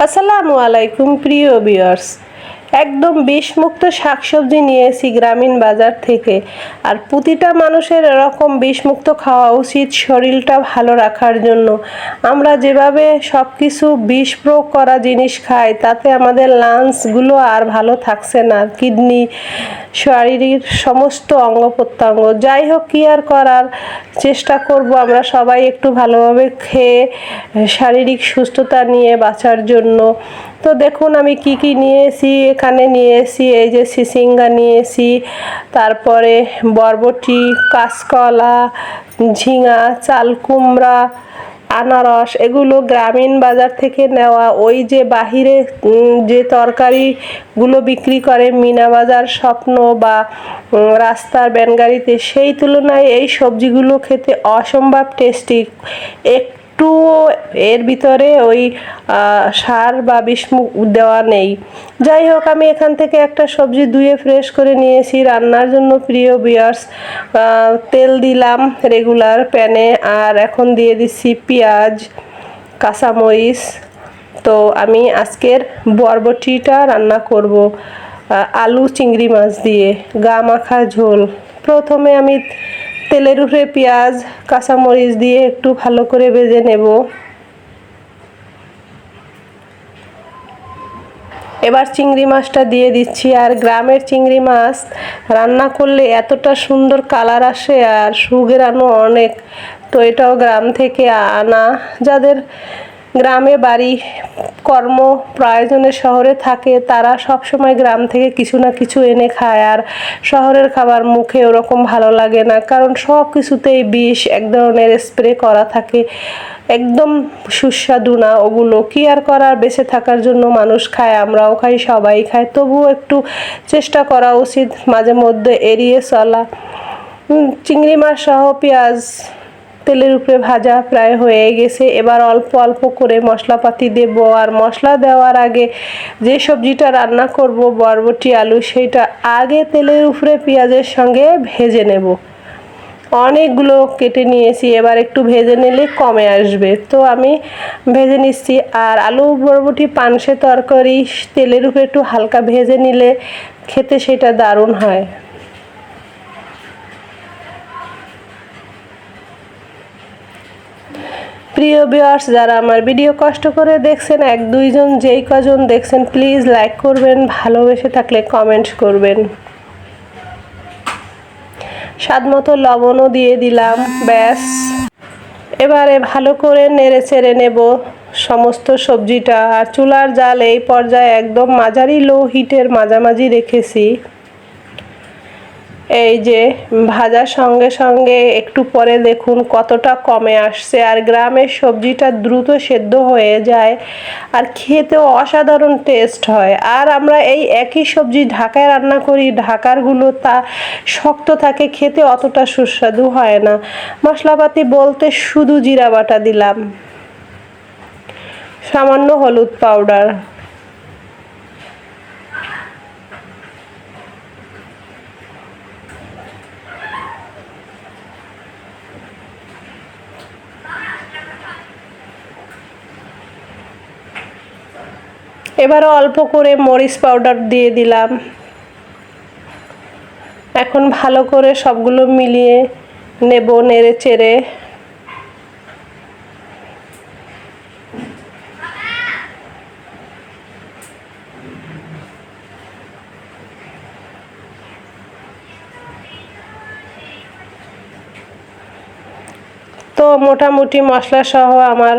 আসসালামু আলাইকুম প্রিয় বিয়ার্স একদম বিষমুক্ত শাকসবজি নিয়েছি গ্রামীণ বাজার থেকে। আর প্রতিটা মানুষের এরকম বিষমুক্ত খাওয়া উচিত শরীরটা ভালো রাখার জন্য। আমরা যেভাবে সব কিছু বিষ প্রয়োগ করা জিনিস খাই, তাতে আমাদের লাংসগুলো আর ভালো থাকছে না। কিডনি শারীরিক সমস্ত অঙ্গ প্রত্যঙ্গ। যাই হোক, কি আর করার? চেষ্টা করব আমরা সবাই একটু ভালোভাবে খেয়ে শারীরিক সুস্থতা নিয়ে বাঁচার জন্য। তো দেখুন আমি কি কি নিয়েছি, এখানে নিয়েছি, এই যে সিসিঙ্গা নিয়েছি, তারপরে বরবটি, কাঁচকলা, ঝিঙা, চাল কুমড়া, আনারস, এগুলো গ্রামীণ বাজার থেকে নেওয়া। ওই যে বাহিরে যে তরকারিগুলো বিক্রি করে মিনা বাজার, স্বপ্ন বা রাস্তার ব্যানগাড়িতে, সেই তুলনায় এই সবজিগুলো খেতে অসম্ভব টেস্টি। একটু এর ভিতরে ওই সার বা বিষমুখ দেওয়া নেই। যাই হোক, আমি এখান থেকে একটা সবজি ধুয়ে ফ্রেশ করে নিয়েছি। রান্নার জন্য প্রিয় বিয়ার্স তেল দিলাম রেগুলার প্যানে আর এখন দিয়ে দিচ্ছি পেঁয়াজ, কাঁচামরিচ। তো আমি আজকের বরবটিটা রান্না করব আলু, চিংড়ি মাছ দিয়ে। গা মাখা ঝোল। প্রথমে আমি তেলের উপরে পেঁয়াজ, কাঁচামরিচ দিয়ে একটু ভালো করে ভেজে নেব। এবার চিংড়ি মাছটা দিয়ে দিচ্ছি, আর গ্রামের চিংড়ি মাছ রান্না করলে এতটা সুন্দর কালার আসে আর সুগেরানো অনেক। তো এটাও গ্রাম থেকে আনা। যাদের গ্রামে বাড়ি, কর্ম প্রয়োজনে শহরে থাকে, তারা সব সময় গ্রাম থেকে কিছু না কিছু এনে খায় আর শহরের খাবার মুখে ওরকম ভালো লাগে না। কারণ সব কিছুতেই বিষ, এক ধরনের স্প্রে করা থাকে, একদম সুস্বাদু না ওগুলো। কি আর করার? বেঁচে থাকার জন্য মানুষ খায়, আমরাও খাই, সবাই খায়। তবুও একটু চেষ্টা করা উচিত মাঝে মধ্যে এড়িয়ে চলা। চিংড়ি মাছ সহ পেঁয়াজ তেলের উপরে ভাজা প্রায় হয়ে গেছে। এবার অল্প অল্প করে মশলাপাতি দেব। আর মশলা দেওয়ার আগে যে সবজিটা রান্না করব, বরবটি, আলু সেইটা আগে তেলের উপরে পেঁয়াজের সঙ্গে ভেজে নেব। অনেকগুলো কেটে নিয়েছি। এবার একটু ভেজে নিলে কমে আসবে। তো আমি ভেজে নিচ্ছি। আর আলু, বরবটি, পানসে তরকারি, তেলের উপরে একটু হালকা ভেজে নিলে খেতে সেটা দারুণ হয়। প্রিয় ভিউয়ার্স যারা আমার ভিডিও কষ্ট করে দেখছেন, এক, দুইজন যেই কজন দেখছেন প্লিজ লাইক করবেন, ভালোবেসে থাকলে কমেন্ট করবেন। স্বাদ মতো লবণও দিয়ে দিলাম, ব্যাস। এবারে ভালো করে নেড়ে চেড়ে নেব সমস্ত সবজিটা। আর চুলার জাল এই পর্যায়ে একদম মাঝারি লো হিটের মাঝামাঝি রেখেছি। এই যে ভাজার সঙ্গে সঙ্গে একটু পরে দেখুন কতটা কমে আসছে। আর গ্রামের সবজিটা দ্রুত সেদ্ধ হয়ে যায় আর খেতেও অসাধারণ টেস্ট হয়। আর আমরা এই একই সবজি ঢাকায় রান্না করি ঢাকারগুলো তা শক্ত থাকে, খেতে অতটা সুস্বাদু হয় না। মশলাপাতি বলতে শুধু জিরা বাটা দিলাম। সামান্য হলুদ পাউডার এবারও অল্প করে মরিচ পাউডার দিয়ে দিলাম। এখন ভালো করে সবগুলো মিলিয়ে নেব নেড়ে চেড়ে। তো মোটামুটি মশলা সহ আমার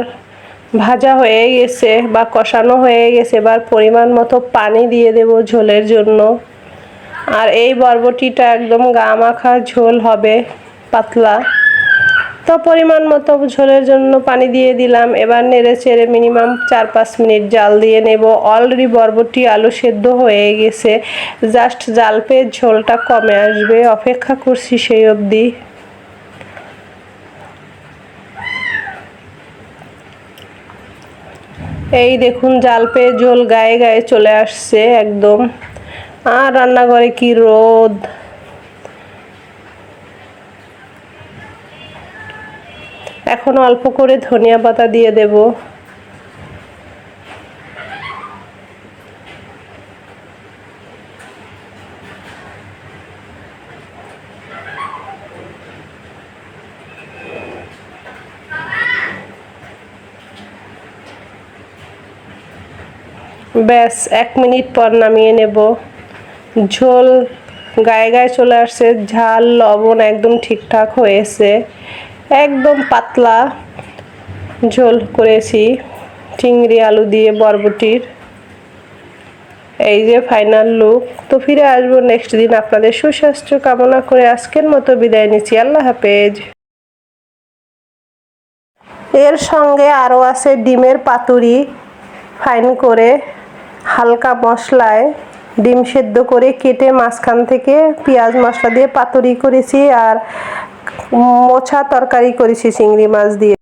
ভাজা হয়ে গেছে বা কষানো হয়ে গেছে এবার পরিমাণ মতো পানি দিয়ে দেব ঝোলের জন্য। আর এই বরবটিটা একদম গা মাখা ঝোল হবে, পাতলা। তো পরিমাণ মতো ঝোলের জন্য পানি দিয়ে দিলাম। এবার নেড়ে চেড়ে মিনিমাম চার পাঁচ মিনিট জাল দিয়ে নেব। অলরেডি বরবটি আলু সেদ্ধ হয়ে গেছে। জাস্ট জাল পেয়ে ঝোলটা কমে আসবে। অপেক্ষা করছি সেই অবধি। এই দেখুন, জাল পেয়ে ঝোল গায়ে গায়ে চলে আসছে একদম। আর রান্নাঘরে কি রোদ। এখন অল্প করে ধনিয়া পাতা দিয়ে দেব। ব্যাস, এক মিনিট পর নামিয়ে নেব। ঝোল গায়ে গায়ে চলে আসছে, ঝাল, লবণ একদম ঠিকঠাক হয়েছে। একদম পাতলা ঝোল করেছি, চিংড়ি, আলু দিয়ে বরবটির। এই যে ফাইনাল লুক তো ফিরে আসব নেক্সট দিন আপনাদের সুস্বাস্থ্য কামনা করে আজকের মতো বিদায় নিচ্ছি। আল্লাহ হাফেজ। এর সঙ্গে আরও আছে ডিমের পাতুরি। ফাইন করে হালকা মশলায় ডিম সেদ্ধ করে কেটে মাঝখান থেকে পেঁয়াজ মশলা দিয়ে পাতুরি করেছি আর মোছা তরকারি করেছি চিংড়ি মাছ দিয়ে।